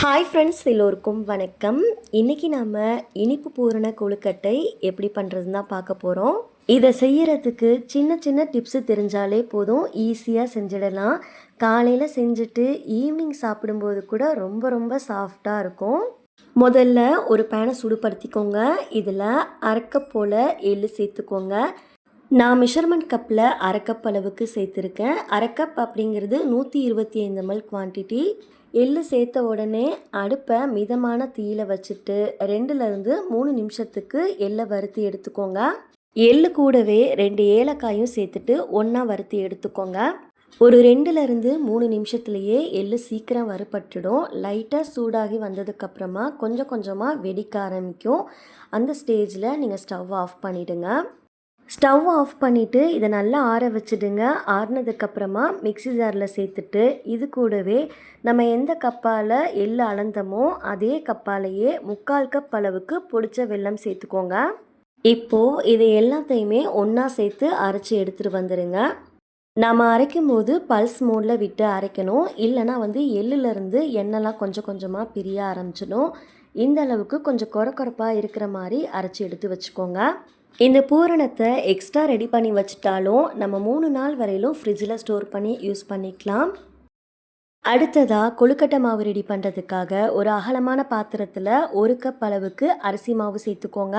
Hi friends எல்லோருக்கும் வணக்கம். இன்றைக்கி நாம் இனிப்பு பூரண கொழுக்கட்டை எப்படி பண்ணுறதுன்னு தான் பார்க்க போகிறோம் இதை செய்கிறதுக்கு சின்ன சின்ன டிப்ஸு தெரிஞ்சாலே போதும். ஈஸியாக செஞ்சிடலாம். காலையில் செஞ்சுட்டு ஈவினிங் சாப்பிடும்போது கூட ரொம்ப ரொம்ப சாஃப்டாக இருக்கும். முதல்ல ஒரு பேனை சுடுபடுத்திக்கோங்க. இதில் அரைக்கப் போல் எள்ளு சேர்த்துக்கோங்க. நான் மெஷர்மெண்ட் கப்பில் அரைக்கப் அளவுக்கு சேர்த்துருக்கேன். அரைக்கப் அப்படிங்கிறது நூற்றி இருபத்தி ஐந்து ml குவான்டிட்டி எள்ளு சேர்த்த உடனே அடுப்பை மிதமான தீயில வச்சுட்டு ரெண்டுலேருந்து மூணு நிமிஷத்துக்கு எள்ளை வறுத்து எடுத்துக்கோங்க. எள்ளு கூடவே ரெண்டு ஏலக்காயும் சேர்த்துட்டு ஒன்றா வறுத்து எடுத்துக்கோங்க. ஒரு ரெண்டுலேருந்து மூணு நிமிஷத்துலேயே எள்ளு சீக்கிரம் வறுபட்டுடும். லைட்டாக சூடாகி வந்ததுக்கப்புறமா கொஞ்சம் கொஞ்சமாக வெடிக்க ஆரம்பிக்கும். அந்த ஸ்டேஜில் நீங்கள் ஸ்டவ் ஆஃப் பண்ணிவிடுங்க ஸ்டவ் ஆஃப் பண்ணிவிட்டு இதை நல்லா ஆற வச்சுடுங்க. ஆறுனதுக்கப்புறமா மிக்ஸி ஜாரில் சேர்த்துட்டு இது கூடவே நம்ம எந்த கப்பால் எள்ளு அளந்தமோ அதே கப்பாலேயே முக்கால் கப் அளவுக்கு பொடிச்ச வெல்லம் சேர்த்துக்கோங்க. இப்போது இது எல்லாத்தையுமே ஒன்றா சேர்த்து அரைச்சி எடுத்துகிட்டு வந்துடுங்க நம்ம அரைக்கும் போது பல்ஸ் மோடில் விட்டு அரைக்கணும். இல்லைனா வந்து எள்ளுலேருந்து எண்ணெய்லாம் கொஞ்சம் கொஞ்சமாக பிரிய ஆரம்பிச்சிடும். இந்த அளவுக்கு கொஞ்சம் கொர கொரப்பாக இருக்கிற மாதிரி அரைச்சி எடுத்து வச்சுக்கோங்க. இந்த பூரணத்தை எக்ஸ்ட்ரா ரெடி பண்ணி வச்சுட்டாலும் நம்ம மூணு நாள் வரையிலும் ஃப்ரிட்ஜில் ஸ்டோர் பண்ணி யூஸ் பண்ணிக்கலாம். அடுத்ததாக கொழுக்கட்டை மாவு ரெடி பண்ணுறதுக்காக ஒரு அகலமான பாத்திரத்தில் ஒரு கப் அளவுக்கு அரிசி மாவு சேர்த்துக்கோங்க.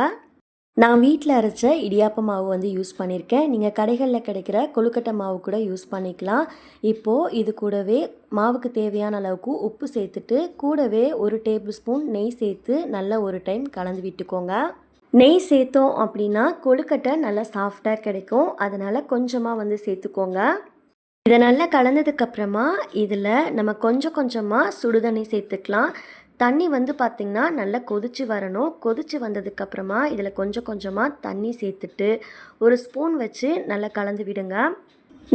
நான் வீட்டில் அரைச்ச இடியாப்ப மாவு வந்து யூஸ் பண்ணியிருக்கேன் நீங்கள் கடைகளில் கிடைக்கிற கொழுக்கட்டை மாவு கூட யூஸ் பண்ணிக்கலாம். இப்போது இது கூடவே மாவுக்கு தேவையான அளவுக்கு உப்பு சேர்த்துட்டு கூடவே ஒரு டேபிள் ஸ்பூன் நெய் சேர்த்து நல்லா ஒரு டைம் கலந்து விட்டுக்கோங்க. நெய் சேர்த்தோம் அப்படின்னா கொழுக்கட்டை நல்லா சாஃப்டாக கிடைக்கும். அதனால் கொஞ்சமாக வந்து சேர்த்துக்கோங்க. இதை நல்லா கலந்ததுக்கப்புறமா இதில் நம்ம கொஞ்சம் கொஞ்சமாக சுடுதண்ணி சேர்த்துக்கலாம். தண்ணி வந்து பார்த்திங்கன்னா நல்லா கொதிச்சு வரணும். கொதிச்சு வந்ததுக்கப்புறமா இதில் கொஞ்சம் கொஞ்சமாக தண்ணி சேர்த்துட்டு ஒரு ஸ்பூன் வச்சு நல்லா கலந்து விடுங்க.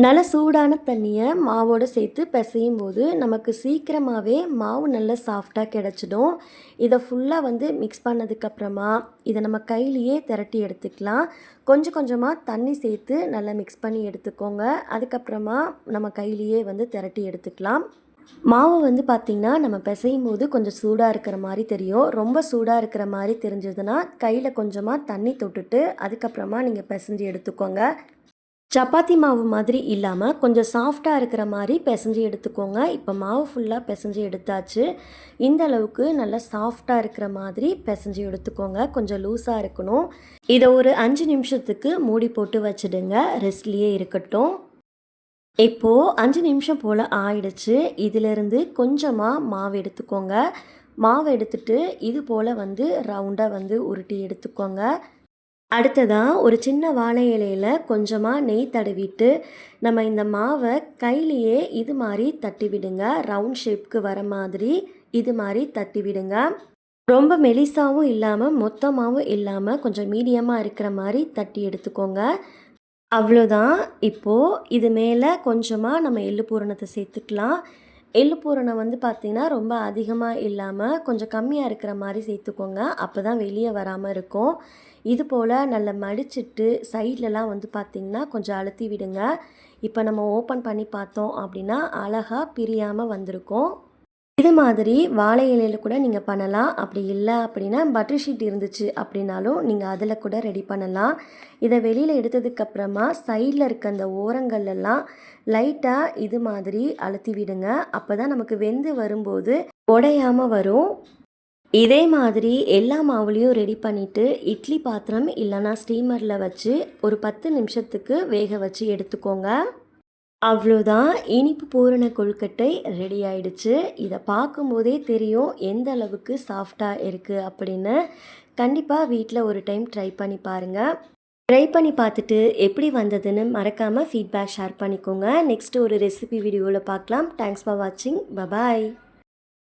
நல்ல சூடான தண்ணியை மாவோடு சேர்த்து பிசையும் போது நமக்கு சீக்கிரமாகவே மாவு நல்லா சாஃப்டாக கிடச்சிடும். இதை ஃபுல்லாக வந்து மிக்ஸ் பண்ணதுக்கப்புறமா இதை நம்ம கையிலையே திரட்டி எடுத்துக்கலாம். கொஞ்சம் கொஞ்சமாக தண்ணி சேர்த்து நல்லா மிக்ஸ் பண்ணி எடுத்துக்கோங்க. அதுக்கப்புறமா நம்ம கையிலையே வந்து திரட்டி எடுத்துக்கலாம். மாவு வந்து பார்த்திங்கன்னா நம்ம பிசையும் போது கொஞ்சம் சூடாக இருக்கிற மாதிரி தெரியும். ரொம்ப சூடாக இருக்கிற மாதிரி தெரிஞ்சதுன்னா கையில் கொஞ்சமாக தண்ணி தொட்டுட்டு அதுக்கப்புறமா நீங்கள் பிசைஞ்சு எடுத்துக்கோங்க. சப்பாத்தி மாவு மாதிரி இல்லாமல் கொஞ்சம் சாஃப்டாக இருக்கிற மாதிரி பிசைஞ்சு எடுத்துக்கோங்க. இப்போ மாவு ஃபுல்லாக பிசைஞ்சு எடுத்தாச்சு. இந்த அளவுக்கு நல்லா சாஃப்டாக இருக்கிற மாதிரி பிசைஞ்சு எடுத்துக்கோங்க. கொஞ்சம் லூஸாக இருக்கணும். இதை ஒரு அஞ்சு நிமிஷத்துக்கு மூடி போட்டு வச்சுடுங்க. ரெஸ்ட்லேயே இருக்கட்டும். இப்போது அஞ்சு நிமிஷம் போல் ஆயிடுச்சு. இதிலிருந்து கொஞ்சமாக மாவு எடுத்துக்கோங்க. மாவு எடுத்துட்டு இது போல் வந்து ரவுண்டாக வந்து உருட்டி எடுத்துக்கோங்க. அடுத்ததாக ஒரு சின்ன வாழை இலையில் கொஞ்சமாக நெய் தடவிட்டு நம்ம இந்த மாவை கையிலேயே இது மாதிரி தட்டி விடுங்க ரவுண்ட் ஷேப்க்கு வர மாதிரி இது மாதிரி தட்டி விடுங்க ரொம்ப மெலிசாவும் இல்லாமல் மொத்தமாகவும் இல்லாமல் கொஞ்சம் மீடியமாக இருக்கிற மாதிரி தட்டி எடுத்துக்கோங்க. அவ்வளோதான் இப்போது இது மேலே கொஞ்சமாக நம்ம எள்ளு பூரணத்தை சேர்த்துக்கலாம். எள்ளு பூரணம் வந்து பார்த்திங்கன்னா ரொம்ப அதிகமாக இல்லாமல் கொஞ்சம் கம்மியாக இருக்கிற மாதிரி சேர்த்துக்கோங்க. அப்போ தான் வெளியே வராமல் இருக்கும். இது போல் நல்லா மடிச்சிட்டு சைட்லலாம் வந்து பார்த்திங்கன்னா கொஞ்சம் அழுத்தி விடுங்க. இப்போ நம்ம ஓப்பன் பண்ணி பார்த்தோம் அப்படின்னா அழகாக பிரியாமல் வந்திருக்கும். இது மாதிரி வாழை இலையில் கூட நீங்கள் பண்ணலாம். அப்படி இல்லை அப்படின்னா பட்டர் ஷீட் இருந்துச்சு அப்படின்னாலும் நீங்கள் அதில் கூட ரெடி பண்ணலாம். இதை வெளியில் எடுத்ததுக்கப்புறமா சைடில் இருக்க அந்த ஓரங்கள்லாம் லைட்டாக இது மாதிரி அழுத்தி விடுங்க. அப்போ தான் நமக்கு வெந்து வரும்போது உடையாமல் வரும். இதே மாதிரி எல்லா மாவுலேயும் ரெடி பண்ணிவிட்டு இட்லி பாத்திரம் இல்லைனா ஸ்டீமரில் வச்சு ஒரு பத்து நிமிஷத்துக்கு வேக வச்சு எடுத்துக்கோங்க. அவ்வளோதான். இனிப்பு பூரண கொழுக்கட்டை ரெடி ஆயிடுச்சு. இதை பார்க்கும்போதே தெரியும் எந்த அளவுக்கு சாஃப்டாக இருக்குது அப்படின்னு. கண்டிப்பாக வீட்டில் ஒரு டைம் ட்ரை பண்ணி பாருங்கள் ட்ரை பண்ணி பார்த்துட்டு எப்படி வந்ததுன்னு மறக்காமல் ஃபீட்பேக் ஷேர் பண்ணிக்கோங்க. நெக்ஸ்ட் ஒரு ரெசிபி வீடியோவில் பார்க்கலாம். தேங்க்ஸ் ஃபார் வாட்சிங் பபாய்